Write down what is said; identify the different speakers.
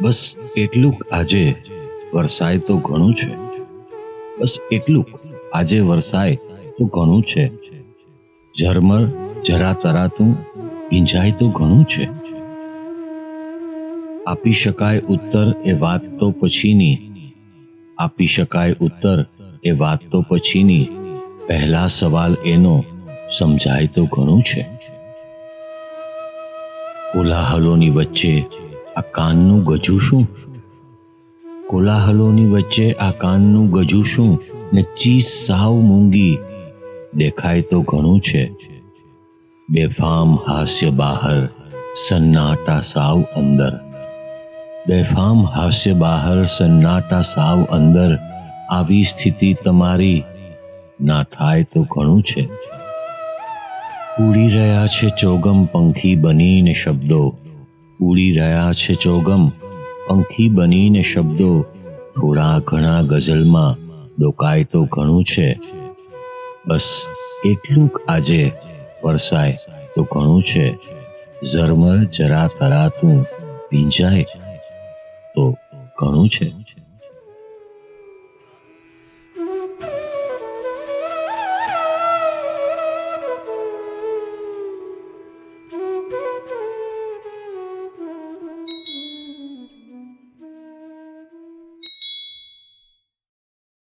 Speaker 1: બસ એટલું આજે વરસાય તો ઘણું છે. બસ એટલું આજે વરસાય તો ઘણું છે. ઝરમર જરા તરાતું ભીંજાય તો ઘણું છે. આપી શકાય ઉત્તર એ વાત તો પછીની. આપી શકાય ઉત્તર એ વાત તો પછીની. પહેલા સવાલ એનો સમજાય તો ઘણું છે. કોલાહલોની વચ્ચે આ કાનનું ગજુ શું? કોલાહલોની વચ્ચે આ કાનનું ગજુ શું? ને ચીસ સાવ મૂંગી. દેખાય તો ઘણું છે. બેફામ હાસ્ય બહાર, સન્નાટા સાવ અંદર. બેફામ હાસ્ય બહાર, સન્નાટા સાવ અંદર. આવી સ્થિતિ તમારી. ના થાય તો ઘણું છે. ઉડી રહ્યા છે ચોગમ પંખી બનીને શબ્દો. ઉડી રહ્યા છે ચોગમ. પંખી બનીને શબ્દો. થોડા ઘણા ગઝલમાં ડોકાય તો ઘણું છે. બસ એટલું જ આજે વરસાય તો ઘણું છે. ઝરમર જરા તરાતું ભીંજાય તો ઘણું છે.